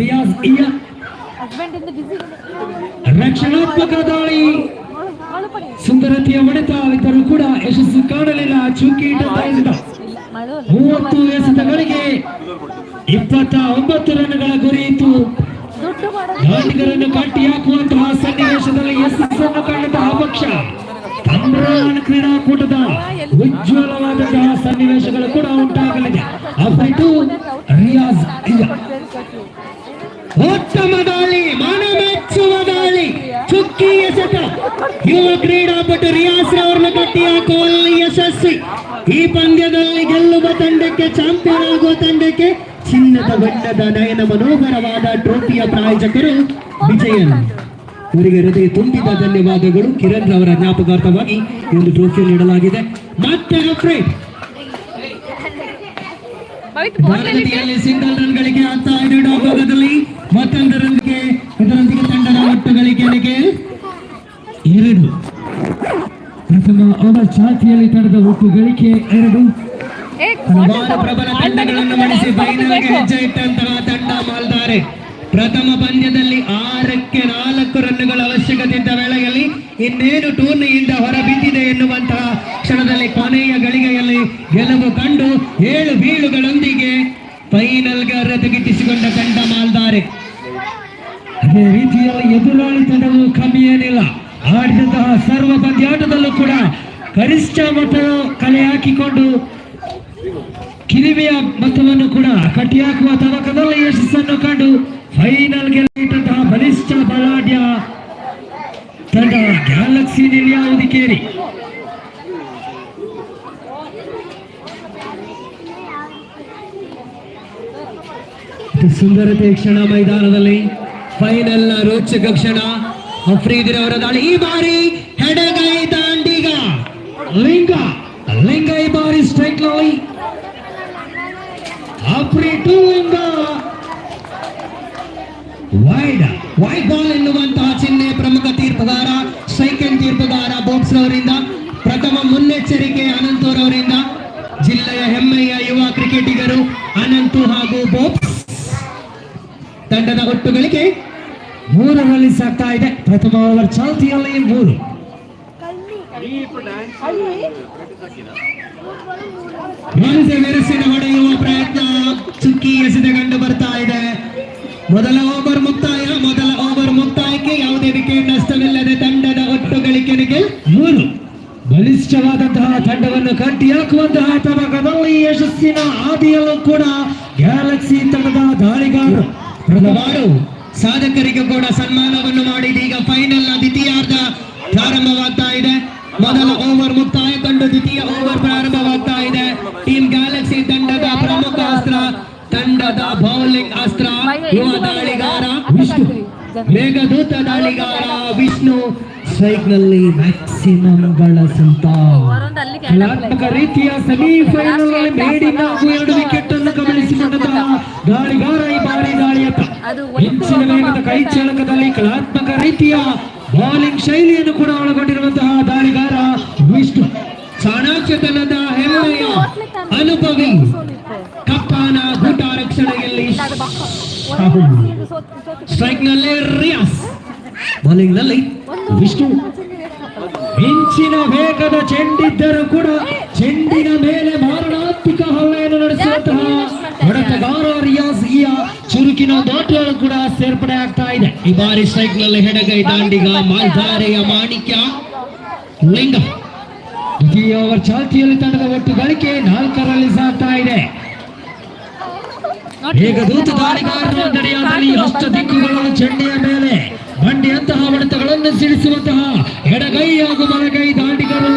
Riyaz ಇಯ. Husband ಇಂದ ಬಿಸಿ ರಕ್ಷಣಾತ್ಮಕ ದಾಳಿ. ಸುಂದರತೆಯ ಹೊಡೆತ ಇದ್ದರೂ ಕೂಡ ಯಶಸ್ಸು ಕಾಣಲಿಲ್ಲ. ಚುಕ್ಕಿ ಮೂವತ್ತು ಎಸೆತಗಳಿಗೆ ಇಪ್ಪತ್ತ ಒಂಬತ್ತು ರನ್ಗಳ ಗುರಿ ಇತ್ತು ದುಡ್ಡು ಕಟ್ಟಿ ಹಾಕುವಂತಹ ಸನ್ನಿವೇಶದಲ್ಲಿ ಯಶಸ್ಸನ್ನು ಕಂಡಂತಹ ಪಕ್ಷ ಅಮ್ರಾನ್ ಕ್ರೀಡಾಕೂಟದ ಉಜ್ವಲವಾದಂತಹ ಸನ್ನಿವೇಶಗಳು ಕೂಡ ಉಂಟಾಗಲಿದೆ. ಅಫೈಟು ರಿಯಾಜ್ ಇಯ ಉತ್ತಮ ದಾಳಿ ಮನ ಮೆಚ್ಚುವ ದಾಳಿ ಯುವ ಕ್ರೀಡಾಪಟು ರಿಯಾಸ್ ರವರನ್ನು ಕಟ್ಟಿ ಹಾಕುವಲ್ಲಿ ಯಶಸ್ವಿ. ಈ ಪಂದ್ಯದಲ್ಲಿ ಗೆಲ್ಲುವ ತಂಡಕ್ಕೆ ಚಾಂಪಿಯನ್ ಆಗುವ ತಂಡಕ್ಕೆ ಚಿನ್ನದ ಬಣ್ಣದ ನಯನ ಮನೋಹರವಾದ ಟ್ರೋಫಿಯ ಪ್ರಾಯೋಜಕರು ವಿಜಯನ್. ಹೃದಯ ತುಂಬಿದ ಧನ್ಯವಾದಗಳು. ಕಿರಣ್ ರವರ ಜ್ಞಾಪಕಾರ್ಥವಾಗಿ ಈ ಒಂದು ಟ್ರೋಫಿ ನೀಡಲಾಗಿದೆ. ಮತ್ತೆ ಭಾರತದಲ್ಲಿ ಸಿಂಗಲ್ ರನ್ಗಳಿಗೆ ಅಂತ ಎರಡು ಭಾಗದಲ್ಲಿ ಮತ್ತೊಂದರೊಂದಿಗೆ ಇದರೊಂದಿಗೆ ತಂಡದ ಒಟ್ಟು ಎರಡು. ಪ್ರಥಮ ಅವರ ಚಾತಿಯಲ್ಲಿ ತಡೆದ ಒಟ್ಟು ಗಳಿಕೆ ಎರಡು. ಹಲವಾರು ಪ್ರಬಲ ತಂಡಗಳನ್ನು ಮಣಿಸಿ ಫೈನಲ್ಗೆ ಹೆಜ್ಜೆ ಇಟ್ಟಂತಹ ತಂಡ ಮಾಲ್ದಾರೆ. ಪ್ರಥಮ ಪಂದ್ಯದಲ್ಲಿ ಆರಕ್ಕೆ ನಾಲ್ಕು ರನ್ನುಗಳ ಅವಶ್ಯಕತೆ ಇದ್ದ ವೇಳೆಯಲ್ಲಿ ಇನ್ನೇನು ಟೂರ್ನಿಯಿಂದ ಹೊರಬಿದ್ದಿದೆ ಎನ್ನುವಂತಹ ಕ್ಷಣದಲ್ಲಿ ಕೊನೆಯ ಗಳಿಗೆಯಲ್ಲಿ ಗೆಲುವು ಕಂಡು ಏಳು ಬೀಳುಗಳೊಂದಿಗೆ ಫೈನಲ್ಗೆ ಅರ್ಹತೆಗಿಟ್ಟಿಸಿಕೊಂಡ ತಂಡ ಮಾಲ್ದಾರೆ. ಅದೇ ರೀತಿಯಲ್ಲಿ ಎದುರಾಳಿ ತಂಡವು ಕಮ್ಮಿ ಆಡಿದಂತಹ ಸರ್ವ ಪಂದ್ಯಾಟದಲ್ಲೂ ಕೂಡ ಗರಿಷ್ಠ ಮತ ಕಲೆ ಹಾಕಿಕೊಂಡು ಕಿರಿಮೆಯ ಮತವನ್ನು ಕೂಡ ಕಟ್ಟಿಹಾಕುವ ತವಕದಲ್ಲಿ ಯಶಸ್ಸನ್ನು ಕಂಡು ಫೈನಲ್ ಗೆಲ್ಲಿಟ್ಟಂತಹ ಬಲಿಷ್ಠ ಬಲಾಢ್ಯ ತಂಡ ಗ್ಯಾಲಕ್ಸಿ ನಿಲಿಯ ಸುಂದರತೆ ಕ್ಷಣ ಮೈದಾನದಲ್ಲಿ ಫೈನಲ್ನ ರೋಚಕ ಕ್ಷಣ. ಅಫ್ರೀದಿರ್ ಅವರ ದಾಳಿ. ಈ ಬಾರಿ ಹೆಡಗೈ ದಾಂಡಿಗ. ಲಿಂಗ ಲಿಂಗ ಈ ಬಾರಿ ಸ್ಟ್ರೈಕ್ನಲ್ಲಿ. ಅಫ್ರಿ ಟು ಲಿಂಗ. ವೈಡ್ ವೈಡ್ ಬಾಲ್ ಎನ್ನುವಂತಹ ಚಿಹ್ನೆ ಪ್ರಮುಖ ತೀರ್ಪುಗಾರ ಸೈಕೆಂಡ್ ತೀರ್ಪುಗಾರ ಬೋಕ್ಸ್ ಅವರಿಂದ ಪ್ರಥಮ ಮುನ್ನೆಚ್ಚರಿಕೆ ಅನಂತೂರ್ ಅವರಿಂದ ಜಿಲ್ಲೆಯ ಹೆಮ್ಮೆಯ ಯುವ ಕ್ರಿಕೆಟಿಗರು ಅನಂತು ಹಾಗೂ ಬೋಕ್ಸ್ ತಂಡದ ಒಟ್ಟುಗಳಿಗೆ ಮೂರು ರನ್ಸ್ ಸಾಕ್ತಾ ಇದೆ. ಪ್ರಥಮ ಓವರ್ ಚಾಲ್ತಿಯಲ್ಲಿ ಮೂರು. ಮೆರೆಸಿನ ಹೊಡೆಯುವ ಪ್ರಯತ್ನ ಚುಕ್ಕಿ ಎಸೆದ ಕಂಡು ಬರ್ತಾ ಇದೆ. ಮೊದಲ ಓವರ್ ಮುಕ್ತಾಯ, ಮೊದಲ ಓವರ್ ಮುಕ್ತಾಯಕ್ಕೆ ಯಾವುದೇ ವಿಕೆಟ್ ನಷ್ಟವಿಲ್ಲದೆ ತಂಡದ ಒಟ್ಟು ಗಳಿಕೆಗೆ ಮೂರು. ಬಲಿಷ್ಠವಾದಂತಹ ತಂಡವನ್ನು ಕಟ್ಟಿ ಹಾಕುವಂತಹ ತಬಕದಲ್ಲಿ ಯಶಸ್ಸಿನ ಹಾದಿಯಲ್ಲೂ ಕೂಡ ಗ್ಯಾಲಕ್ಸಿ ತಂಡದ ದಾಳಿಗಾರರು. ಪ್ರಥಮಾಡು ಸಾಧಕರಿಗೆ ಕೂಡ ಸನ್ಮಾನವನ್ನು ಮಾಡಿ ಈಗ ಫೈನಲ್ನ ದ್ವಿತೀಯಾರ್ಧ ಪ್ರಾರಂಭವಾಗ್ತಾ ಇದೆ. ಮೊದಲ ಓವರ್ ಮುಕ್ತಾಯ ಕಂಡು ದ್ವಿತೀಯ ಓವರ್ ಪ್ರಾರಂಭವಾಗ್ತಾ ಇದೆ. ಟೀಮ್ ಗ್ಯಾಲಕ್ಸಿ ತಂಡದ ಪ್ರಮುಖ ಅಸ್ತ್ರ, ತಂಡದ ಬೌಲಿಂಗ್ ಅಸ್ತ್ರ, ಯುವ ದಾಳಿಗಾರ ವಿಷ್ಣು. ಮೇಘದೂತ ದಾಳಿಗಾರ ವಿಷ್ಣು. ಸ್ಟ್ರೈಕ್ನಲ್ಲಿ ಮ್ಯಾಕ್ಸಿಮಮ್ ಬಳಸಂತ ಕಲಾತ್ಮಕ ರೀತಿಯ ಸೆಮಿಫೈನಲ್ ಮೇಡಿನ ಎರಡು ವಿಕೆಟ್ ಅನ್ನು ದಾಳಿಗಾರ ಈ ಬಾರಿ ದಾಳಿಯತ್ತ ಅದು ಹೆಚ್ಚಿನ ವೇಗದ ಕೈ ಚಾಲಕದಲ್ಲಿ ಕಲಾತ್ಮಕ ರೀತಿಯ ಬೌಲಿಂಗ್ ಶೈಲಿಯನ್ನು ಕೂಡ ಒಳಗೊಂಡಿರುವಂತಹ ದಾಳಿಗಾರ ವಿಷ್ಣು. ಚಾಣಾಕ್ಷತನದ ಹೆಮ್ಮೆಯ ಅನುಭವಿ ಕಪ್ಪಾನ ಗೂಟ ರಕ್ಷಣೆಯಲ್ಲಿ ಸ್ಟ್ರೈಕ್ನಲ್ಲಿ ರಿಯಾಸ್. ಬೌಲಿಂಗ್ನಲ್ಲಿ ವಿಷ್ಣು. ಮಿಂಚಿನ ವೇಗದ ಚೆಂಡಿದ್ದರೂ ಕೂಡ ಚೆಂಡಿನ ಮೇಲೆ ಮಾರಣಾತ್ಮಕ ಹಲ್ಲೆಯನ್ನು ನಡೆಸುವಂತಹ ಹೊಡೆತಗಾರ ರಿಯಾಸ್ ಇಯ ಚುರುಕಿನ ಕೂಡ ಸೇರ್ಪಡೆ ಆಗ್ತಾ ಇದೆ. ಈ ಬಾರಿ ಸೈಕಲ್ ಹೆಡಗೈ ದಾಂಡಿಗ ಮಾಲ್ಧಾರೆಯ ಮಾಣಿಕ್ಯ ಲಿಂಗ. ದ್ವಿತೀಯ ಓವರ್ ಚಾಲ್ತಿಯಲ್ಲಿ ತಂಡದ ಒಟ್ಟು ಗಳಿಕೆ ನಾಲ್ಕರಲ್ಲಿ ಸಾಗ್ತಾ ಇದೆ. ಈಗ ದೂತ ದಾಳಿಗಾರರ ನಡೆಯಾದಲ್ಲಿ ಅಷ್ಟ ದಿಕ್ಕುಗಳು ಚೆಂಡೆಯ ಮೇಲೆ. ಬಂಡಿಯಂತಹ ಹೊಡೆತಗಳನ್ನು ಸಿಡಿಸುವಂತಹ ಎಡಗೈ ಹಾಗೂ ಬಲಗೈ ದಾಂಡಿಗರು.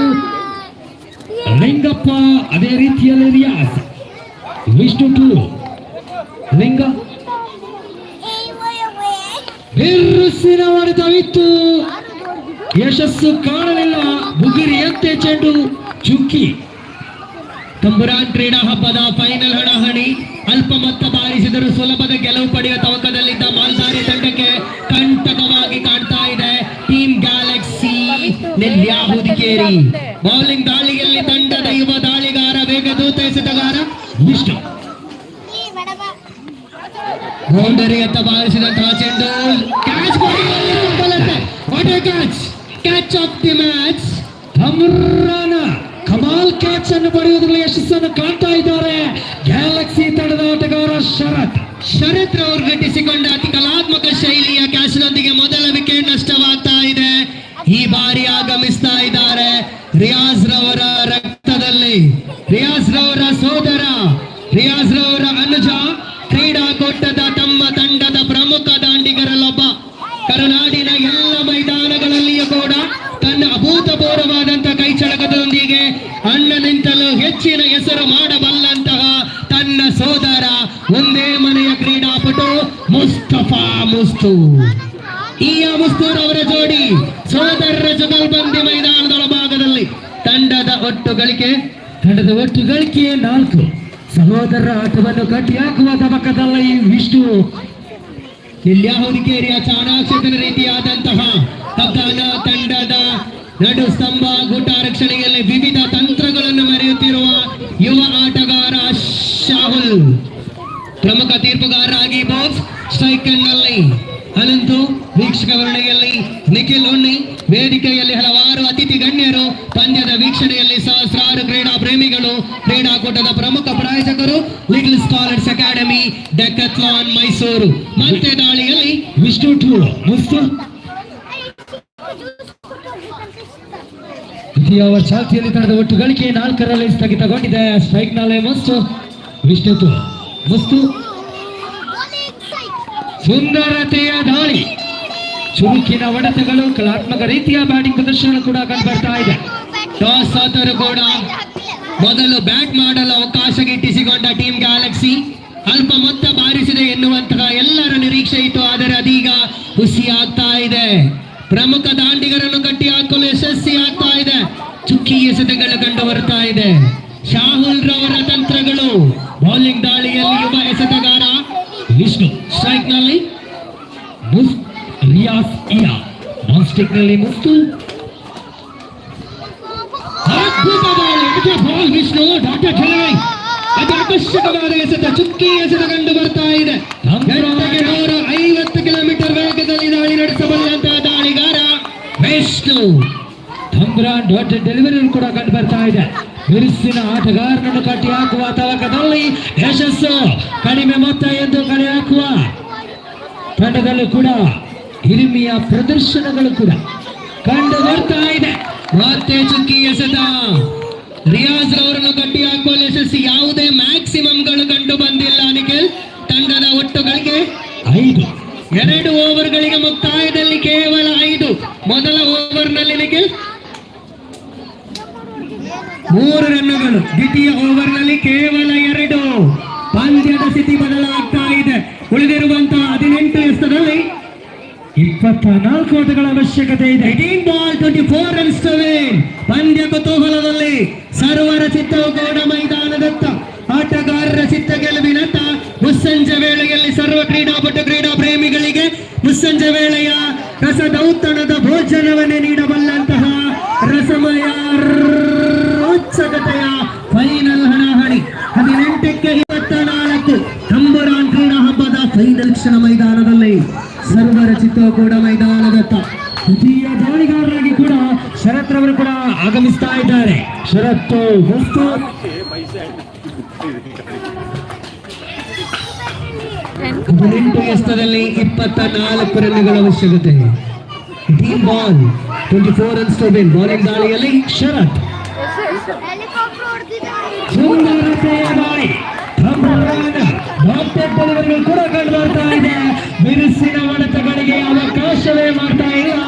ಲಿಂಗಪ್ಪ ಅದೇ ರೀತಿಯಲ್ಲಿ ರಿಯಾಸ್ ವಿಷ್ಣು ಟು. ಲಿಂಗ. ಬಿರುಸಿನ ಹೊಡೆತವಿತ್ತು. ಯಶಸ್ಸು ಕಾಣಲಿಲ್ಲ. ಬುಗಿರಿಯಂತೆ ಚೆಂಡು ಚುಕ್ಕಿ. ತಂಬುರಾನ್ ಕ್ರೀಡಾ ಹಬ್ಬದ ಫೈನಲ್ ಹಣಾಹಣಿ. ಅಲ್ಪ ಮೊತ್ತ ಬಾರಿಸಿದರೂ ಸುಲಭದ ಗೆಲುವು ಪಡೆಯುವ ತವಕದಲ್ಲಿದ್ದ ಮಾಲ್ದಾರಿ ತಂಡಕ್ಕೆ ಕಂಟಕವಾಗಿ ಕಾಣ್ತಾ ಇದೆ. Team galaxy Nelya Hudikeri bowling ದಾಳಿಯಲ್ಲಿ ತಂಡದ ಯುವ ದಾಳಿಗಾರ ವೇಗದೂತ ಎಸೆತಗಾರ ವಿಷ್ಣು ಬೌಂಡರಿಯತ್ತ ಬಾರಿಸಿದಂತಹ ಯಶಸ್ಸನ್ನು ಕೈಚಳಕದೊಂದಿಗೆ ಅಣ್ಣನಿಂತಲೂ ಹೆಚ್ಚಿನ ಹೆಸರು ಮಾಡಬಲ್ಲಂತಹ ತನ್ನ ಸೋದರ ಒಂದೇ ಮನೆಯ ಕ್ರೀಡಾಪಟು ಮುಸ್ತಫಾ ಮುಸ್ತು. ಈ ಮುಸ್ತೂರ್ ಅವರ ಜೋಡಿ ಸೋದರರ ಜುಗಲ್ಬಂದಿ ಮೈದಾನದ ಭಾಗದಲ್ಲಿ ತಂಡದ ಒಟ್ಟು ಗಳಿಕೆ, ತಂಡದ ಒಟ್ಟು ಗಳಿಕೆ ನಾಲ್ಕು. ಸಹೋದರರ ಆಟವನ್ನು ಕಟ್ಟಿಹಾಕುವ ತಬಕದಲ್ಲಿ ವಿಷ್ಣು ಕಿಲ್ಯ ಹೊದಿಕೇರಿಯ ಚಾಣಾಕ್ಷತನ ರೀತಿಯಾದಂತಹ ಕಬ್ಬನ ನಡು ಸ್ತಂಭ ಗೂಟ ರಕ್ಷಣೆಯಲ್ಲಿ ವಿವಿಧ ತಂತ್ರಗಳನ್ನು ಮರೆಯುತ್ತಿರುವ ಯುವ ಆಟಗಾರ ಶಾಹುಲ್. ಪ್ರಮುಖ ತೀರ್ಪುಗಾರರಾಗಿ ಬಾಕ್ಸ್ ಸೈಕಲ್ನಲ್ಲಿ ಅನಂತು, ವೀಕ್ಷಕ ವರ್ಣೆಯಲ್ಲಿ ನಿಖಿಲ್ ಉಣ್ಣಿ ವೇದಿಕೆಯಲ್ಲಿ ಹಲವಾರು ಅತಿಥಿ ಗಣ್ಯರು, ಪಂದ್ಯದ ವೀಕ್ಷಣೆಯಲ್ಲಿ ಸಹಸ್ರಾರು ಕ್ರೀಡಾ ಪ್ರೇಮಿಗಳು, ಕ್ರೀಡಾಕೂಟದ ಪ್ರಮುಖ ಪ್ರಾಯೋಜಕರು, little scholars academy Decathlon Mysuru. ಮತ್ತೆ ದಾಳಿಯಲ್ಲಿ ವಿಷ್ಣು ಮುಸ್ತು. ದ್ವಿತೀಯ ಅವರ ಚಾಲ್ತಿಯಲ್ಲಿ ತಡೆದ ಒಟ್ಟು ಗಳಿಕೆ ನಾಲ್ಕರಲ್ಲಿ ಸ್ಥಗಿತಗೊಂಡಿದೆ. ಸ್ಟ್ರೈಕ್ ನಾಲೆ ಮಸ್ತು ವಿಷ್ಣು ಮಸ್ತು. ಸುಂದರತೆಯ ದಾಳಿ, ಚುರುಕಿನ ಒಡೆತಗಳು, ಕಲಾತ್ಮಕ ರೀತಿಯ ಬ್ಯಾಟಿಂಗ್ ಪ್ರದರ್ಶನ ಕೂಡ ಕಂಡುಬರ್ತಾ ಇದೆ. ಟಾಸ್ ಆದರೂ ಕೂಡ ಮೊದಲು ಬ್ಯಾಟ್ ಮಾಡಲು ಅವಕಾಶ ಗಿಟ್ಟಿಸಿಕೊಂಡ ಟೀಮ್ ಗ್ಯಾಲಕ್ಸಿ ಅಲ್ಪ ಮೊತ್ತ ಬಾರಿಸಿದೆ ಎನ್ನುವಂತಹ ಎಲ್ಲರ ನಿರೀಕ್ಷೆ ಇತ್ತು, ಆದರೆ ಅದೀಗ ಹುಸಿಯಾಗ್ತಾ ಇದೆ. ಪ್ರಮುಖ ದಾಂಡಿಗರನ್ನು ಕಟ್ಟಿ ಹಾಕಲು ಯಶಸ್ವಿ ಆಗ್ತಾ ಇದೆ. ಚುಕ್ಕಿ ಎಸೆತಗಳು ಕಂಡು ಬರ್ತಾ ಇದೆ. ಶಾಹುಲ್ ರವರ ತಂತ್ರಗಳು. ಬೌಲಿಂಗ್ ದಾಳಿಯಲ್ಲಿ ಯುವ ಎಸೆತಗಾರ ವಿಷ್ಣು. ಸ್ಟ್ರೈಕ್ನಲ್ಲಿ ರಿಯಾಸ್ ಇಯಾ ನಾನ್ನಲ್ಲಿ ಮುಸ್ತು. ಅದ್ಭುತ ಬಾಲ್ ವಿಷ್ಣು. ಡಾಕ್ಟರ್ ಚೆಲುವೈ ಅತಿ ಆಕರ್ಷಕವಾದ ಎಸೆತ, ಚುಕ್ಕಿ ಎಸೆತ ಕಂಡು ಬರ್ತಾ ಇದೆ. ನೂರ ಐವತ್ತು ಕಿಲೋಮೀಟರ್ ವೇಗದಲ್ಲಿ ದಾಳಿ ನಡೆಸಬಲ್ಲಂತಹ ದಾಳಿಗಾರ ವಿಷ್ಣು. ಥಂಬ್ರಾನ್ ದೊಡ್ಡ ಡೆಲಿವರಿ ಕೂಡ ಕಂಡು ಬರ್ತಾ ಇದೆ. ಬಿರುಸಿನ ಆಟಗಾರನನ್ನು ಕಟ್ಟಿ ಹಾಕುವ ತವಕದಲ್ಲಿ ಯಶಸ್ಸು ಕಡಿಮೆ ಮೊತ್ತ ಎಂದು ಕಡೆ ಹಾಕುವ ತಂಡದಲ್ಲೂ ಕೂಡ ಹಿರಿಮೆಯ ಪ್ರದರ್ಶನಗಳು ಕೂಡ ಕಂಡು ಬರ್ತಾ ಇದೆ. ಮತ್ತೆ ಚುಕ್ಕಿ ಎಸೆತ. ರಿಯಾಜ್ ರವರನ್ನು ಕಟ್ಟಿ ಹಾಕುವಲ್ಲಿ ಯಶಸ್ವಿ ಯಾವುದೇ ಮ್ಯಾಕ್ಸಿಮಮ್ಗಳು ಕಂಡು ಬಂದಿಲ್ಲ ನಿಖಿಲ್ ತಂಡದ ಒಟ್ಟುಗಳಿಗೆ ಐದು. ಎರಡು ಓವರ್ಗಳಿಗೆ ಮುಕ್ತಾಯದಲ್ಲಿ ಕೇವಲ ಐದು. ಮೊದಲ ಓವರ್ನಲ್ಲಿ ನಿಖಿಲ್. ಮೂರು ರನ್ನುಗಳು. ದ್ವಿತೀಯ ಓವರ್ನಲ್ಲಿ ಕೇವಲ ಎರಡು. ಪಂದ್ಯದ ಸ್ಥಿತಿ ಬದಲಾಗ್ತಾ ಇದೆ. ಉಳಿದಿರುವಂತಹ ಹದಿನೆಂಟು ಎಷ್ಟದಲ್ಲಿ ಇಪ್ಪತ್ತ ನಾಲ್ಕು ಓಟಗಳ ಅವಶ್ಯಕತೆ ಇದೆ. Eighteen ball twenty four runs ಪಂದ್ಯ ಕುತೂಹಲದಲ್ಲಿ ಸರ್ವರ ಚಿತ್ತವು ಗೌಡ ಮೈದಾನದತ್ತ. ಆಟಗಾರರ ಚಿತ್ತ ಗೆಲುವಿನತ್ತ ಮುಸ್ಸಂಜೆ ವೇಳೆಯಲ್ಲಿ ಸರ್ವ ಕ್ರೀಡಾಪಟು ಕ್ರೀಡಾ ಪ್ರೇಮಿಗಳಿಗೆ ಮುಸ್ಸಂಜೆ ವೇಳೆಯ ರಸದೌತಣದ ಭೋಜನವನ್ನೇ ನೀಡಬಲ್ಲಂತಹ ಶರತ್ತು ಮುಸ್ತು ಹದಿನೆಂಟು ಎಷ್ಟದಲ್ಲಿ ಇಪ್ಪತ್ತ ನಾಲ್ಕು ರನ್ಗಳ ಅವಶ್ಯಕತೆ. D ball twenty four runs to win bowling ದಾಳಿಯಲ್ಲಿ ಶರತ್. ಡಾಕ್ಟರ್ ಕೂಡ ಕಂಡು ಬರ್ತಾ ಇದೆ. ಬಿರುಸಿನ ಹೊಡೆತಗಳಿಗೆ ಅವಕಾಶವೇ ಮಾಡ್ತಾ ಇಲ್ಲ.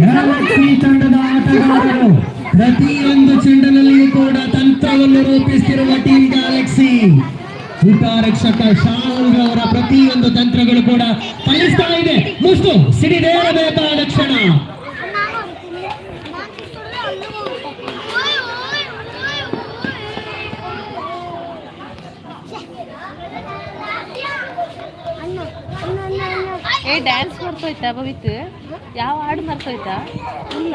ಗ್ಯಾಲಕ್ಸಿ ತಂಡದ ಆಟಗಾರರು. ಪ್ರತಿಯೊಂದು ಚೆಂಡಲಲ್ಲಿಯೂ ಕೂಡ ತಂತ್ರವನ್ನು ರೂಪಿಸುತ್ತಿರುವ ಟೀಮ್ ಗ್ಯಾಲಕ್ಸಿ ಉಪಾರಕ್ಷಕ ಶಾಹುಲ್ ಅವರ ಪ್ರತಿಯೊಂದು ತಂತ್ರಗಳು ಕೂಡ ಫಲಿಸ್ತಾ ಇದೆ. ಮುಸ್ತು ಸಿಡಿದೇರಬೇಕಾದ ಕ್ಷಣ. ಏ ಡ್ಯಾನ್ಸ್ ಮರ್ತೋಯ್ತಾ ಭವಿತ್? ಯಾವ ಹಾಡು ಮರ್ತೋಯ್ತಾ ಇಲ್ಲ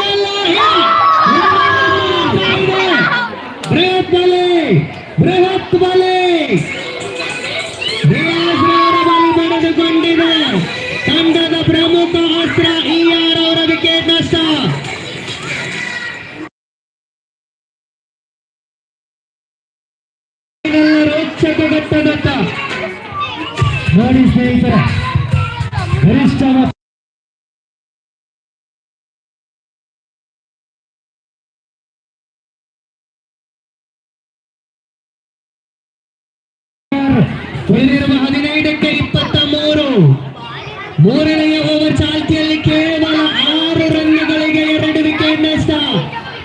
ಮೂರನೆಯ ಓವರ್ ಚಾಲ್ತಿಯಲ್ಲಿ ಕೇವಲ ಆರು ರನ್ಗಳಿಗೆ ಎರಡು ವಿಕೆಟ್ ನಷ್ಟ.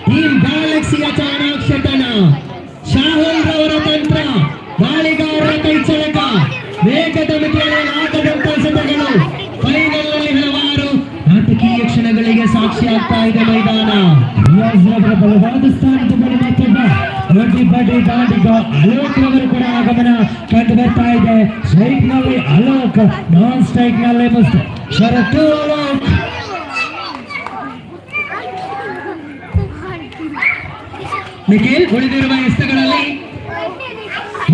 ಟೀಮ್ ಗ್ಯಾಲಕ್ಸಿಯ ಚಾಣಾಕ್ಷತನ. ಶಾಹುಲ್ ರವರ ತಂತ್ರ ಗಾಳಿಗಾರರ ಕೈಚಳಕ ವೇಗದ ಮಿತಿಯಲ್ಲಿ ಆಗದಂತ ಸತಗಳು ಫೈನಲ್ನಲ್ಲಿ ಹಲವಾರು ನಾಟಕೀಯ ಕ್ಷಣಗಳಿಗೆ ಸಾಕ್ಷಿ ಆಗ್ತಾ ಇದೆ ಮೈದಾನ. ಬಲವಾದ ಸ್ಥಾನದ ದೊಡ್ಡ ಬಡ್ಡಿ ದಾಟಿಗ ಅಲೋಕ್ ರವರು ಕೂಡ ಆಗಮನ ಕಂಡು ಬರ್ತಾ ಇದೆ. ಸ್ಟ್ರೈಕ್ನಲ್ಲಿ ಅಲೋಕ್ ನಾನ್ ಸ್ಟ್ರೈಕ್ನಲ್ಲಿ ಮಸ್ತ್ ಅಲೋಕ್. ನಿಖಿಲ್ ಉಳಿದಿರುವ ಎಸ್ತಗಳಲ್ಲಿ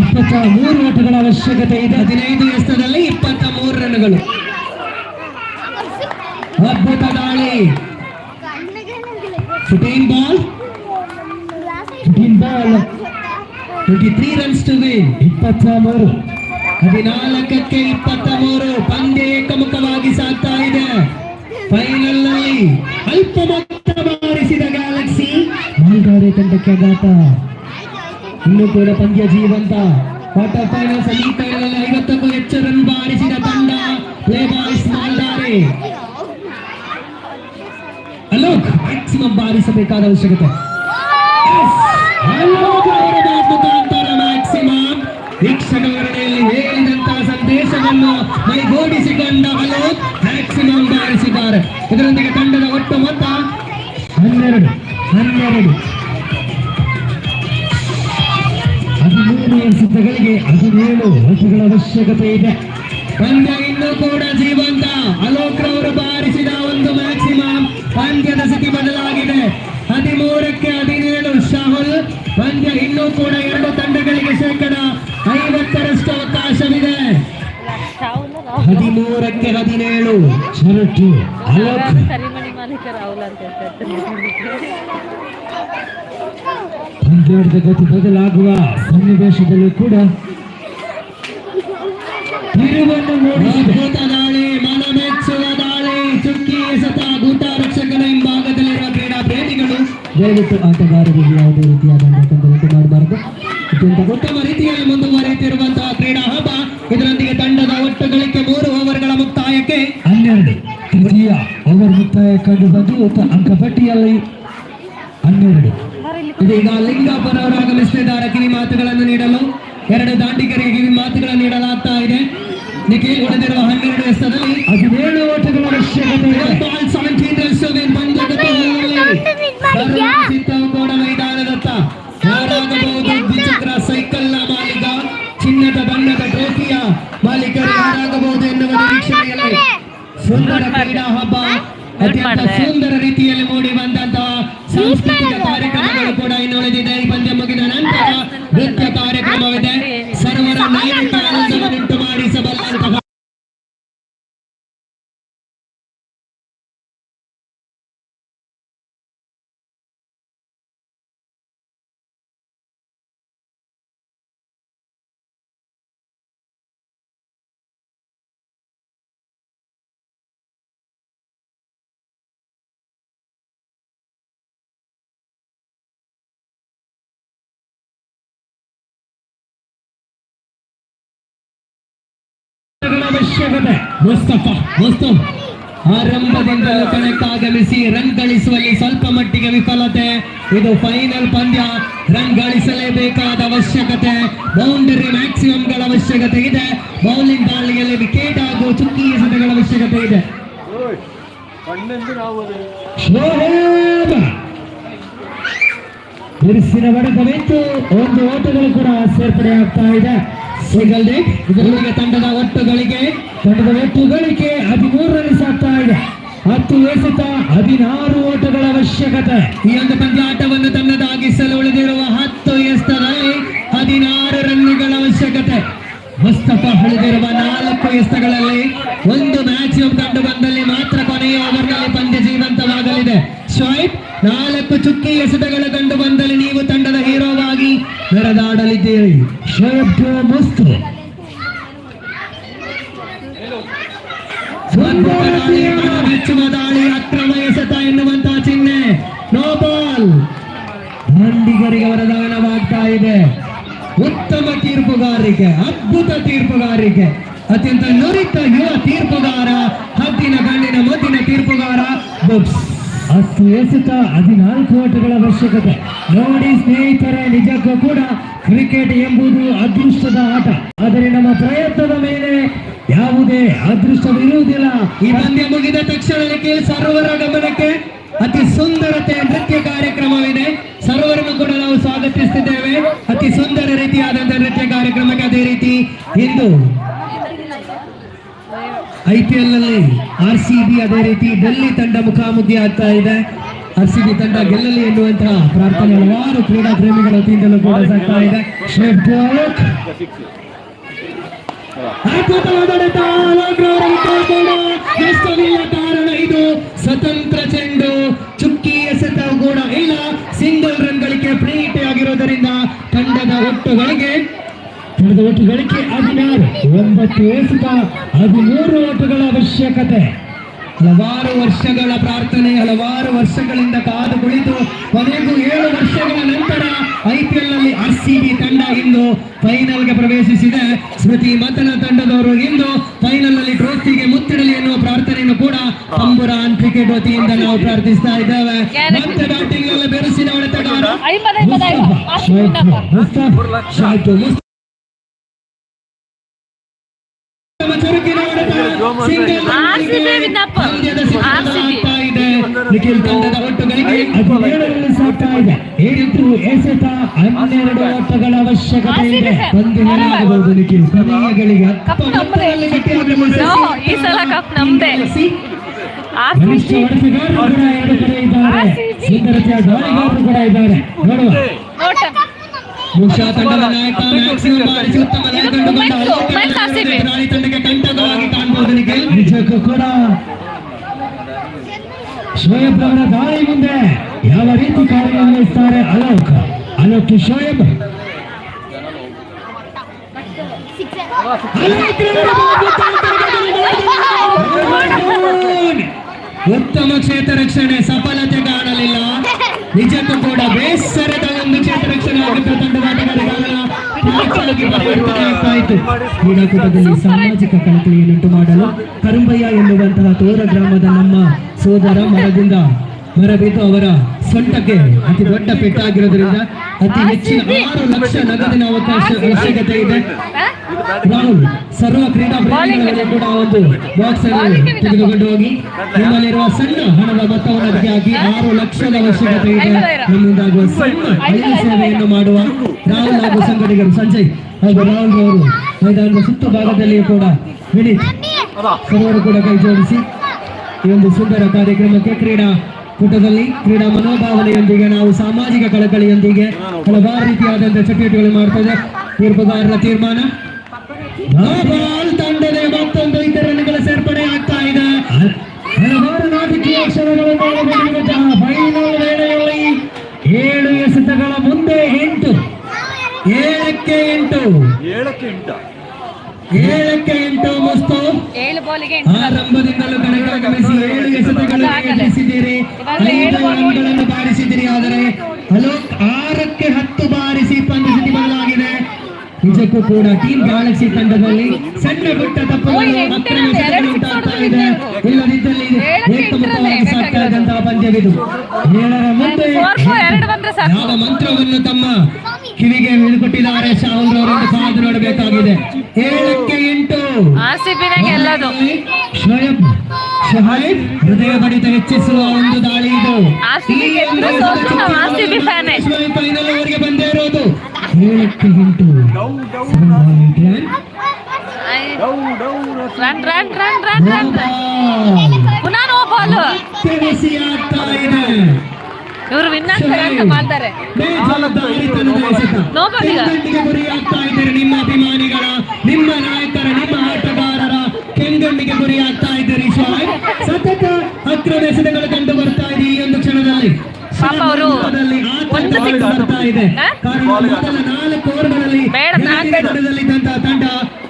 ಇಪ್ಪತ್ತ ಮೂರು ಓಟಗಳ ಅವಶ್ಯಕತೆ ಇದೆ. ಹದಿನೈದು ಎಸ್ತದಲ್ಲಿ ಇಪ್ಪತ್ತ ಮೂರು ರನ್ಗಳು. ಅದ್ಭುತ ದಾಳಿ. Sixteen ball. Ball. Twenty three runs to win ಇಪ್ಪತ್ತ ಮೂರು ಹದಿನಾಲ್ಕಕ್ಕೆ ಇಪ್ಪತ್ತ ಮೂರು ಪಂದ್ಯ ಏಕಮುಖವಾಗಿ ಸಾಗ್ತಾ ಇದೆ. ಫೈನಲ್ನಲ್ಲಿ ಅಲ್ಪ ಮೊತ್ತ ಬಾರಿಸಿದ ಗ್ಯಾಲಕ್ಸಿ ಮಾಲ್ಗಾರೆ ತಂಡಕ್ಕೆ ಆಘಾತ ಇನ್ನು ಕೂಡ ಪಂದ್ಯ ಜೀವಂತ. ಕ್ವಾರ್ಟರ್ ಫೈನಲ್ ಸಮೀಕರಣದಲ್ಲಿ ಐವತ್ತಕ್ಕೂ ಹೆಚ್ಚು ರನ್ ಬಾರಿಸಿದ ತಂಡ play boys Malgare Alok maximum ಬಾರಿಸಬೇಕಾದ ಅವಶ್ಯಕತೆ. ಮುಖಾಂತರ ಮ್ಯಾಕ್ಸಿಮಮ್ ವೀಕ್ಷಕವರಣೆಯಲ್ಲಿ ಹೇಳಿದಂತಹ ಸಂದೇಶವನ್ನು ಮೈಗೂಡಿಸಿಕೊಂಡ ಅಲೋಕ್ ಮ್ಯಾಕ್ಸಿಮಮ್ ಬಾರಿಸಿದ್ದಾರೆ ಇದರೊಂದಿಗೆ ತಂಡದ ಒಟ್ಟು ಮೊತ್ತ ಹನ್ನೆರಡು ಹನ್ನೆರಡು ಹದಿಮೂರು ಎಸೆತಗಳಿಗೆ ಹದಿನೇಳು ಹಸುಗಳ ಅವಶ್ಯಕತೆ ಇದೆ ಪಂದ್ಯ ಇನ್ನೂ ಕೂಡ ಜೀವಂತ ಅಲೋಕ್ ರವರು ಬಾರಿಸಿದ ಒಂದು ಮ್ಯಾಕ್ಸಿಮಮ್ ಪಂದ್ಯದ ಸ್ಥಿತಿ ಬದಲಾಗಿದೆ ಹದಿಮೂರಕ್ಕೆ ಹದಿನೇಳು ಪಂದ್ಯ ಇನ್ನೂ ಕೂಡ ಎರಡು ತಂಡಗಳಿಗೆ ಶೇಕಡ ಐವತ್ತರಷ್ಟು ಅವಕಾಶವಿದೆ. ಹದಿಮೂರಕ್ಕೆ ಹದಿನೇಳು. ಶರಟು ಪಂದ್ಯಾಟದ ಗತಿ ಬದಲಾಗುವ ಸನ್ನಿವೇಶದಲ್ಲೂ ಕೂಡ ತಿರುವನ್ನು ಮೂಡಿಸಿದೆ ದಯವಿಟ್ಟು ಆಟಗಾರರಿಗೆ ಯಾವುದೇ ರೀತಿಯಾದ ತೊಂದರೆ ಮಾಡಬಾರದು. ಅತ್ಯಂತ ಉತ್ತಮ ರೀತಿಯಲ್ಲಿ ಮುಂದುವರಿಯುತ್ತಿರುವಂತಹ ಕ್ರೀಡಾ ಹಬ್ಬ. ಇದರೊಂದಿಗೆ ತಂಡದ ಒಟ್ಟು ಗಳಿಕೆ ಮೂರು ಓವರ್ಗಳ ಮುಕ್ತಾಯಕ್ಕೆ ಹನ್ನೆರಡು ತೃತೀಯ ಓವರ್ ಮುಕ್ತಾಯ ಕಂಡು ಬಂದು ಅಂಕಪಟ್ಟಿಯಲ್ಲಿ ಹನ್ನೆರಡು. ಇದೀಗ ಲಿಂಗಾಪುರ ಅವರು ಆಗಮಿಸುತ್ತಿದ್ದಾರೆ ಕಿವಿ ಮಾತುಗಳನ್ನು ನೀಡಲು ಎರಡು ದಾಂಡಿಗರಿಗೆ ಕಿವಿ ಮಾತುಗಳನ್ನು ನೀಡಲಾಗ್ತಾ ಇದೆ. ನಿಖಿಲ್ ಹೊಡೆದಿರುವ ಹನ್ನೆರಡು ಎಸ್ತದಲ್ಲಿ ಹದಿನೇಳು ಓಟಗಳ ಅವಶ್ಯಕತೆ ಕೂಡ ಮೈದಾನದತ್ತ ಯಾರಾಗಬಹುದು ದ್ವಿಚಕ್ರ ಸೈಕಲ್ ಮಾಲೀಕ. ಚಿನ್ನದ ಬಣ್ಣದ ಟ್ರೋಫಿಯ ಮಾಲೀಕರು ಯಾರಾಗಬಹುದು ಎನ್ನುವ ನಿರೀಕ್ಷೆಯಲ್ಲಿ. ಸುಂದರ ಕ್ರೀಡಾ ಹಬ್ಬ. ಅತ್ಯಂತ ಸುಂದರ ರೀತಿಯಲ್ಲಿ ಮೂಡಿ ಅವಶ್ಯಕತೆ ಮುಸ್ತಫಾ ಮುಸ್ತಫ್ ಆರಂಭದಿಂದಲೂ ಕಣಕ್ಕಾಗಮಿಸಿ ರನ್ ಗಳಿಸುವಲ್ಲಿ ಸ್ವಲ್ಪ ಮಟ್ಟಿಗೆ ವಿಫಲತೆ. ಇದು ಫೈನಲ್ ಪಂದ್ಯ. ರನ್ ಗಳಿಸಲೇಬೇಕಾದ ಅವಶ್ಯಕತೆ. ಬೌಂಡರಿ ಮ್ಯಾಕ್ಸಿಮಮ್ಗಳ ಅವಶ್ಯಕತೆ ಇದೆ. ಬೌಲಿಂಗ್ ದಾಳಿಯಲ್ಲಿ ವಿಕೆಟ್ ಹಾಗೂ ಚುಕ್ಕಿ ಎಸೆತಗಳ ಅವಶ್ಯಕತೆ ಇದೆ. ಬಿರುಸಿನ ಹೊಡೆತವಿತ್ತು ಒಂದು ಓಟಗಳು ಕೂಡ ಸೇರ್ಪಡೆ ಆಗ್ತಾ ಇದೆ. ಸಿಂಗಲ್ ಡೇಟ್ ಇದರೊಳಗೆ ತಂಡದ ಒಟ್ಟುಗಳಿಗೆ ತಂಡದ ಒಟ್ಟು ಗಳಿಕೆ ಹದಿಮೂರರಲ್ಲಿ ಸಾಕ್ತಾ ಇದೆ. ಹತ್ತು ಎಸೆತ ಹದಿನಾರು ಓಟಗಳ ಅವಶ್ಯಕತೆ. ಈ ಒಂದು ಪಂದ್ಯಾಟವನ್ನು ತನ್ನದಾಗಿಸಲು ಉಳಿದಿರುವ ಹತ್ತು ಎಸ್ತದಲ್ಲಿ ಹದಿನಾರು ರನ್ನುಗಳ ಅವಶ್ಯಕತೆ. ಮುಸ್ತಫಾ ಉಳಿದಿರುವ ನಾಲ್ಕು ಎಸ್ತಗಳಲ್ಲಿ ಒಂದು ಮ್ಯಾಚ್ ಕಂಡು ಬಂದಲ್ಲಿ ಮಾತ್ರ ಕೊನೆಯ ಓವರ್ನಲ್ಲಿ ಪಂದ್ಯ ಜೀವಂತವಾಗಲಿದೆ. ಶೋಯಿಬ್ ನಾಲ್ಕು ಚುಕ್ಕಿ ಎಸೆತಗಳ ಕಂಡು ಬಂದಲ್ಲಿ ನೀವು ತಂಡದ ಹೀರೋವಾಗಿ ನಡೆದಾಡಲಿದ್ದೀರಿ ಮುಸ್ತು ಒಂದು ದಾಳಿ, ಅಕ್ರಮ ಎಸೆತ ಎನ್ನುವಂತಹ ಚಿಹ್ನೆ ನೋ ಬಾಲ್ ದಾಂಡಿಗರಿಗೆ ವರದಾನವಾಗ್ತಾ ಇದೆ. ಉತ್ತಮ ತೀರ್ಪುಗಾರಿಕೆ ಅದ್ಭುತ ತೀರ್ಪುಗಾರಿಕೆ ಅತ್ಯಂತ ನುರಿತ ಯುವ ತೀರ್ಪುಗಾರ ಹದ್ದಿನ ಕಣ್ಣಿನ ಮುದ್ದಿನ ತೀರ್ಪುಗಾರ ಬುಕ್ಸ್. ಹತ್ತು ಎಸೆತ ಹದಿನಾಲ್ಕು ಓಟಗಳ ಅವಶ್ಯಕತೆ. ನೋಡಿ ಸ್ನೇಹಿತರೆ, ನಿಜಕ್ಕೂ ಕೂಡ ಕ್ರಿಕೆಟ್ ಎಂಬುದು ಅದೃಷ್ಟದ ಆಟ. ಆದರೆ ನಮ್ಮ ಪ್ರಯತ್ನದ ಮೇಲೆ ಯಾವುದೇ ಅದೃಷ್ಟವಿರುವುದಿಲ್ಲ. ಈ ಪಂದ್ಯ ಮುಗಿದ ತಕ್ಷಣಕ್ಕೆ ಸರ್ವರ ಗಮನಕ್ಕೆ. ಅತಿ ಸುಂದರತೆ ನೃತ್ಯ ಕಾರ್ಯಕ್ರಮವಿದೆ. ಸರ್ವರನ್ನು ಕೂಡ ನಾವು ಸ್ವಾಗತಿಸುತ್ತಿದ್ದೇವೆ. ಅತಿ ಸುಂದರ ರೀತಿಯಾದಂತಹ ನೃತ್ಯ ಕಾರ್ಯಕ್ರಮಕ್ಕೆ ಅದೇ ರೀತಿ ಇಂದು ಐ ಪಿ ಎಲ್ನಲ್ಲಿ ಆರ್ ಸಿ ಬಿ ಅದೇ ರೀತಿ ಡೆಲ್ಲಿ ತಂಡ ಮುಖಾಮುಖಿ ಆಗ್ತಾ ಇದೆ. ಆರ್ ಸಿ ಬಿ ತಂಡ ಗೆಲ್ಲಲಿ ಎನ್ನುವಂತಹ ಪ್ರಾರ್ಥನೆ ಹಲವಾರು ಕ್ರೀಡಾ ಪ್ರೇಮಿಗಳ ವತಿಯಿಂದಲೂ ಕೂಡ ಇದೆ. ಕಾರಣ ಇದು. ಸ್ವತಂತ್ರ ಚೆಂಡು. ಚುಕ್ಕಿ ಎಸೆತ ಕೂಡ ಇಲ್ಲ, ಸಿಂಗಲ್ ರನ್ ಗಳಿಕೆ ಪ್ರೀತಿ ಆಗಿರೋದರಿಂದ ತಂಡದ ಒಟ್ಟುಗಳಿಗೆ ತಂಡದ ಒಟ್ಟು ಗಳಿಕೆ ಹದಿನಾರು, ಒಂಬತ್ತು ಎಸೆತ ಹದಿಮೂರು ಓಟುಗಳ ಅವಶ್ಯಕತೆ. ಹಲವಾರು ವರ್ಷಗಳ ಪ್ರಾರ್ಥನೆ, ಹಲವಾರು ವರ್ಷಗಳಿಂದ ಕಾದು ಕುಳಿತು, ಕೊನೆಗೂ ಏಳು ವರ್ಷಗಳ ನಂತರ ಐ ಪಿ ಎಲ್ನಲ್ಲಿ ಆರ್ ಸಿ ಬಿ ತಂಡ ಇಂದು ಫೈನಲ್ಗೆ ಪ್ರವೇಶಿಸಿದೆ. ಸ್ಮೃತಿ ಮತನ ತಂಡದವರು ಇಂದು ಫೈನಲ್ನಲ್ಲಿ ಟ್ರೋಫಿಗೆ ಮುತ್ತಿಡಲಿ ಎನ್ನುವ ಪ್ರಾರ್ಥನೆಯನ್ನು ಕೂಡ ಅಂಬುರಾನ್ ಕ್ರಿಕೆಟ್ ವತಿಯಿಂದ ನಾವು ಪ್ರಾರ್ಥಿಸ್ತಾ ಇದ್ದೇವೆ. ಮತ್ತೆ ಬ್ಯಾಟಿಂಗ್ ಬೆರೆಸಿದ ಹೊಡೆತಗಾರ ನಿಖಿಲ್ ತಂಡದ ಒಟ್ಟುಗಳಿಗೆ ಹದಿನೇಳರಲ್ಲಿ ಸಾಗ್ತಾ ಇದೆ. ಎಂಟು ಎಸೆತ ಹನ್ನೆರಡು ಓಟಗಳ ಅವಶ್ಯಕತೆ ಇದೆ. ಬಂದು ಹೇಳಬಹುದು ನಿಖಿಲ್. ಈ ಸಲ ಕಪ್ ನಮ್ದೇ. ಆರ್ ಸಿ ಗರಿಷ್ಠ ಹೊಡೆತಗಾರರು ಕೂಡ ಎರಡು ಕಡೆ ಇದ್ದಾರೆ. ಸುಂದರತೆಯ ದಾಳಿಗಾರರು ಕೂಡ ಇದ್ದಾರೆ. ನೋಡುವ. ಮುಷಾ ತಂಡದ ನಾಯಕ ಮ್ಯಾಕ್ಸಿಮಮ್ ಬಾರಿಸಿ ಉತ್ತಮ. ಎದುರಾಳಿ ತಂಡಕ್ಕೆ ಕಂಟಕವಾಗಿ ಕಾಣಬಹುದು ನಿಖಿಲ್ ನಿಜಕ್ಕೂ ಕೂಡ ಶೋಯಬ್ ಅವರ ದಾಳಿ ಮುಂದೆ ಯಾವ ರೀತಿ ಕಾರ್ಯನಿರ್ವಹಿಸ್ತಾರೆ ಅಲೋಕ್? ಅಲೋಕ್ ಶೋಯಬ್ ಉತ್ತಮ ಕ್ಷೇತ್ರ ರಕ್ಷಣೆ ಸಫಲತೆ ಕಾಣಲಿಲ್ಲ. ನಿಜಕ್ಕೂ ಕೂಡ ಬೇಸರದ ಒಂದು ಕ್ಷೇತ್ರ ರಕ್ಷಣೆ ಆಗುತ್ತೆ ತಂಡದ ಆಟಗಾರರ ಕ್ಯಾಚಾಗಿ ಪರಿವರ್ತನೆ ಆಗ್ತಾ ಇತ್ತು. ಕ್ರೀಡಾಕೂಟದಲ್ಲಿ ಸಾಮಾಜಿಕ ಕಳಕಳಿಯನ್ನುಂಟು ಮಾಡಲು ಕರುಂಬಯ್ಯ ಎನ್ನುವಂತಹ ತೋರ ಗ್ರಾಮದ ನಮ್ಮ ಸೋದರ ಮರದಿಂದ ಮರ ಅವರ ಸೊಂಟಕ್ಕೆ ಅತಿ ದೊಡ್ಡ ಪೆಟ್ಟಾಗಿರೋದ್ರಿಂದ ಅತಿ ಹೆಚ್ಚಿನ ಆರು ಲಕ್ಷ ನಗದಿನ ಅವಕಾಶ ಅವಶ್ಯಕತೆ ಇದೆ. ಸರ್ವ ಕ್ರೀಡಾ ಕೂಡ ಒಂದು ಬಾಕ್ಸ್ ಅನ್ನು ತೆಗೆದುಕೊಂಡು ಹೋಗಿ. ನಿಮ್ಮಲ್ಲಿರುವ ಸಣ್ಣ ಹಣದ ಮೊತ್ತವನ್ನು ಅದಕ್ಕೆ ಹಾಕಿ ಆರು ಲಕ್ಷದ ಅವಶ್ಯಕತೆ ಇದೆ. ನಮ್ಮಿಂದಾಗುವ ಸಣ್ಣ ಹಳ್ಳಿ ಸೇವೆಯನ್ನು ಮಾಡುವ ರಾಹುಲ್ ಹಾಗೂ ಸಂಘಟಕರು ಸಂಜಯ್ ಹಾಗೂ ರಾಹುಲ್ ಅವರು ಮೈದಾನದ ಸುತ್ತ ಭಾಗದಲ್ಲಿಯೂ ಕೂಡ ವಿನೀತ್ ಸರ್ವರು ಕೂಡ ಕೈ ಜೋಡಿಸಿ ಈ ಒಂದು ಸುಂದರ ಕಾರ್ಯಕ್ರಮಕ್ಕೆ ಕ್ರೀಡಾ ಕೂಟದಲ್ಲಿ ಕ್ರೀಡಾ ಮನೋಭಾವನೆಯೊಂದಿಗೆ ನಾವು ಸಾಮಾಜಿಕ ಕಳಕಳಿಯೊಂದಿಗೆ ಹಲವಾರು ರೀತಿಯಾದಂತಹ ಚಟುವಟಿಕೆಗಳು ಮಾಡ್ತದೆ ತೀರ್ಪುಗಾರರ ತೀರ್ಮಾನ. ತಂಡದ ಮತ್ತೊಂದು ಇತರ ರನ್ಗಳ ಸೇರ್ಪಡೆ ಆಗ್ತಾ ಇದೆ. ಹಲವಾರು ನಾಟಕೀಯ ಫೈನಲ್ ವೇಳೆಯಲ್ಲಿ ಏಳು ಎಸೆತಗಳ ಮುಂದೆ ಎಂಟು. ಏಳಕ್ಕೆ ಎಂಟು. ಏಳಕ್ಕೆ ಎಂಟು. ಏಳಕ್ಕೆ ಎಂಟು ಮಸ್ತು. ಆರಂಭದಿಂದಲೂ ಏಳು ಎಸೆತಗಳು ಎದುರಿಸಿದ್ದೀರಿ ಐದು ರನ್ಗಳನ್ನು ಬಾರಿಸಿದ್ದೀರಿ ಆದರೆ ಅಲೋಕ್ ಆರಕ್ಕೆ ಹತ್ತು ಬಾರಿಸಿ ಪಂದ್ಯ ನಿಜಕ್ಕೂ ಕೂಡ ಟೀಮ್ ಗ್ಯಾಲಕ್ಸಿ ತಂಡದಲ್ಲಿ ಸಣ್ಣ ಪುಟ್ಟ ಇದೆ. ಇಲ್ಲದಿದ್ದಲ್ಲಿ ಇದ್ದಂತಹ ಪಂದ್ಯವಿದು. ಏಳರ ಮುಂದೆ ಯಾವ ಮಂತ್ರವನ್ನು ತಮ್ಮ ಕಿವಿಗೆ ಹೇಳಿಕೊಟ್ಟಿದ್ದಾರೆ ಶಾಹುಲ್ ರವರನ್ನು ಕಾದು ನೋಡಬೇಕಾಗಿದೆ. ಏಳಕ್ಕೆ ಎಂಟು. ಶೋಯಬ್ ಶೋಯಬ್ ಹೃದಯ ಬಡಿತ ಹೆಚ್ಚಿಸುವ ಒಂದು ದಾಳಿ ಇದು. ಫೈನಲ್ ಅವರಿಗೆ ಬಂದೇ ಇರೋದು. ಏಳಕ್ಕೆ ಎಂಟು run run run run run ball. ಪುನಃ ನೋ ಬಾಲ್ ಇದೆ. ಇವರು ವಿನ್ ಆಗ್ತಾರೆ ಅಂತ ಮಾಡ್ತಾರೆ. ಈಗ. ನಿಮ್ಮ ಅಭಿಮಾನಿಗಳ ನಿಮ್ಮ ನಾಯಕರ ನಿಮ್ಮ ಆಟಗಾರರ ಕೆಂಗಣ್ಣಿಗೆ ಗುರಿ ಆಗ್ತಾ ಇದ್ದಾರೆ ಸತತ ಅಕ್ರಮ ಎಸೆತಗಳು ಕಂಡು ಬರ್ತಾ ಇದೆ ಈ ಒಂದು ಕ್ಷಣದಲ್ಲಿ. ಪಾಪ ಅವರು ಒಂದು ಗಾಳಿ ಇದೆ. ಕಾರಣ ನಾಲ್ಕು ಓವರ್ಗಳಲ್ಲಿ ಬೇಡ.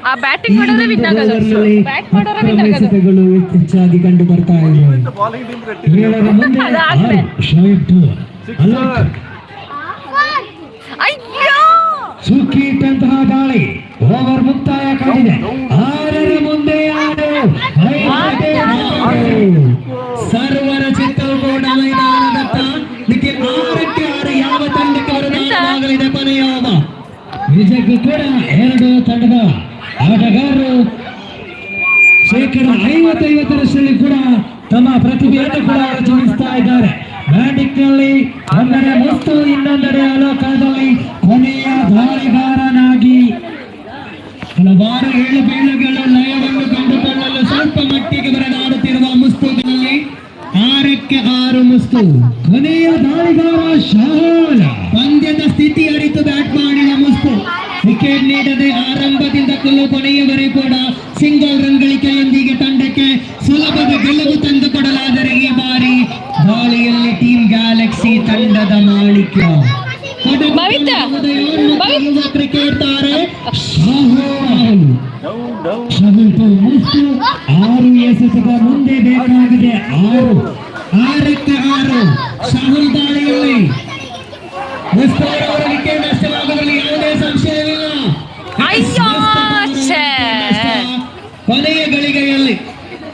ಆ ಬ್ಯಾಟಿಂಗ್ ಮಾಡಿದ್ರೆ ವಿನ್ ಆಗೋದು ಬ್ಯಾಟ್ ಮಾಡೋರೆ ವಿನ್ ಆಗೋದು ಹೆಚ್ಚಾಗಿ ಕಂಡು ಬರ್ತಾ ಅಯ್ಯೋ! ಸುಕ್ಕೀಟಂತಹ ದಾಳಿ ಓವರ್ ಮುಕ್ತಾಯ ಕಂಡಿದೆ. ಆರರ ಮುಂದೆ ಆರು. ಸರ್ವರ ಚಿತ್ತವು ನಿಖಿಲ್ ಆರಕ್ಕೆ ಆರು ಯಾವ ತಂಡಕ್ಕೆ ವರದಾನವಾಗಲಿದೆ ಕೊನೆಯ ನಿಜಕ್ಕೂ ಕೂಡ ಎರಡು ತಂಡದ ಆಟಗಾರರು. ಶೇಕಡ ಐವತ್ತೈವತ್ತರಷ್ಟರಲ್ಲಿ ಕೂಡ ತಮ್ಮ ಪ್ರತಿಭೆಯನ್ನು ಕೂಡ ಅವರು ಇದ್ದಾರೆ. ಬ್ಯಾಟಿಂಗ್ನಲ್ಲಿ ಒಂದೆಡೆ ಮುಸ್ತು ಇನ್ನೊಂದೆಡೆ ಅಲೋಕದಲ್ಲಿ ಕೊನೆಯ ದಾಳಿಗಾರನಾಗಿ ಹಲವಾರು ಏಳು ಬೀಳುಗಳ ಆರು ಮುಸ್ತು ಕೊನೆಯ ದಾಳಿಗಾರ ಶಹೋಲ್ ಪಂದ್ಯದ ಸ್ಥಿತಿ ಅರಿತು ಬ್ಯಾಟ್ ಮಾಡಿದ ಮುಸ್ತು ವಿಕೆಟ್ ನೀಡದೆ ಆರಂಭದಿಂದ ಕೊಲ್ಲು ಕೊನೆಯವರೆ ಕೂಡ ಸಿಂಗಲ್ ರನ್ ಗಳಿಕೆಯೊಂದಿಗೆ ತಂಡಕ್ಕೆ ಸುಲಭದ ಗೆಲುವು ತಂದುಕೊಡಲಾದರೆ ಈ ಬಾರಿ ದಾಳಿಯಲ್ಲಿ ಟೀಮ್ ಗ್ಯಾಲಕ್ಸಿ ತಂಡದ ಮಾಲೀಕ. ಕ್ರಿಕೆಟ್ ತಾರೆ ಆರು ಎಸೆತದ ಮುಂದೆ ಬೇಕಾಗಿದೆ ಆರು. ಆರಕ್ಕೆ ಆರು ನಷ್ಟವಾಗುವುದರಲ್ಲಿ ಯಾವುದೇ ಸಂಶಯವಿಲ್ಲ. ಕೊನೆಯ ಗಳಿಗೆಯಲ್ಲಿ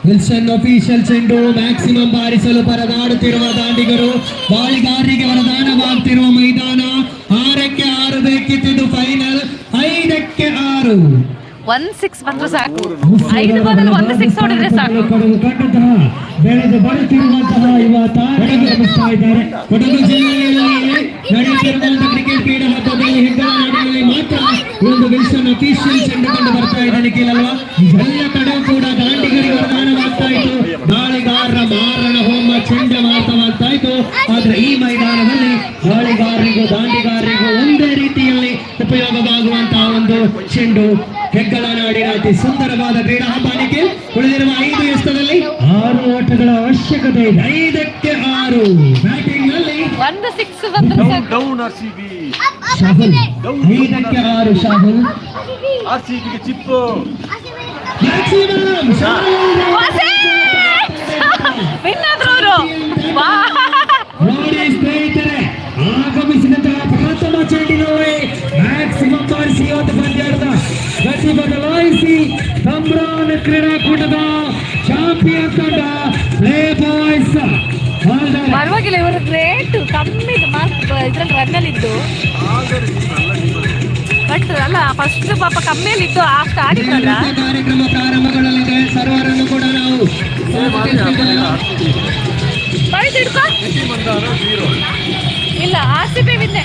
ವಿಲ್ಸನ್ ಅಫೀಷಿಯಲ್ ಚೆಂಡು ಮ್ಯಾಕ್ಸಿಮಮ್ ಬಾರಿಸಲು ಪರದಾಡುತ್ತಿರುವ ದಾಂಡಿಗರು ಬಾಳಿಗಾರರಿಗೆ ವರದಾನವಾಗ್ತಿರುವ ಮೈದಾನ ಆರಕ್ಕೆ ಆರು ಬೇಕಿತ್ತಿದ್ದು ಫೈನಲ್ ಐದಕ್ಕೆ ಆರು. ಒಂದ್ ಸಿಕ್ಸ್ ಬಂದ್ರೆ ಸಾಕು. ಐದು ಬಾಲಲ್ಲಿ ಒಂದು ಸಿಕ್ಸ್ ಹೊಡೆದ್ರೆ ಸಾಕು. ದಾಳಿಗಾರರ ಮಾರಣ ಹೋಮ ಚಂಡಮಾರುತವಾಗ್ತಾ ಇತ್ತು. ಆದ್ರೆ ಈ ಮೈದಾನದಲ್ಲಿ ದಾಳಿಗಾರರಿಗೂ ದಾಂಡಿಗಾರರಿಗೂ ಒಂದೇ ರೀತಿಯಲ್ಲಿ ಉಪಯೋಗವಾಗುವಂತಹ ಒಂದು ಚೆಂಡು ಹೆಗ್ಗಳ ನಾಡಿನ ಅತಿ ಸುಂದರವಾದ ಕ್ರೀಡಾ ಹಬ್ಬ ನಿಖಿಲ್ ಉಳಿದಿರುವ ಐದು ಎಷ್ಟದಲ್ಲಿ ಆರು ಓಟಗಳ ಅವಶ್ಯಕತೆ ಇದೆ. ಐದಕ್ಕೆ ಆರು. ಬ್ಯಾಟಿಂಗ್ನಲ್ಲಿ ಒಂದು six down R C B Shahul ಐದಕ್ಕೆ ಆರು ಶಾಹುಲ್. ಆರ್ ಸಿ ಬಿಗೆ ಚಿಪ್ಪು ನೋಡಿ ಸ್ನೇಹಿತರೆ ಆಗಮಿಸಿದಂತಹ ಪ್ರಥಮ ಚೆಂಡಿನಲ್ಲಿ ಮ್ಯಾಕ್ಸಿಮಮ್ ಬಾರಿಸಿ ಇವತ್ತು ಪಂದ್ಯಾಟದ ಗತಿ ಬದಲಾಯಿಸಿ ಸಮ್ರಾನ್ ಕ್ರೀಡಾಕೂಟದ ಚಾಂಪಿಯನ್ ತಂಡ ಪ್ಲೇ ಬಾಯ್ಸ್ ಪರವಾಗಿಲ್ಲ ಇವರು ರೇಟ್ ಕಮ್ಮಿ ಮಾರ್ಕ್ ಇದ್ರಲ್ಲಿ ರನ್ನಲ್ಲಿ ಇದ್ದು. ಬಟ್ ಅಲ್ಲ ಫಸ್ಟ್ ಪಾಪ ಕಮ್ಮಿಯಲ್ಲಿ ಇದ್ದು ಆ ಆಡಿದ್ರಲ್ಲ ಕಾರ್ಯಕ್ರಮ ಪ್ರಾರಂಭಗೊಳ್ಳಲಿದೆ ಸರ್ವರನ್ನು ಕೂಡ ನಾವು ಸ್ವಾಗತಿಸ್ತಿದ್ದೇವೆ. ಬಾಯ್ ಹಿಡ್ಕೊ. ಇಲ್ಲ ಆರ್ ಸಿ ಪಿ ವಿನ್ನೆ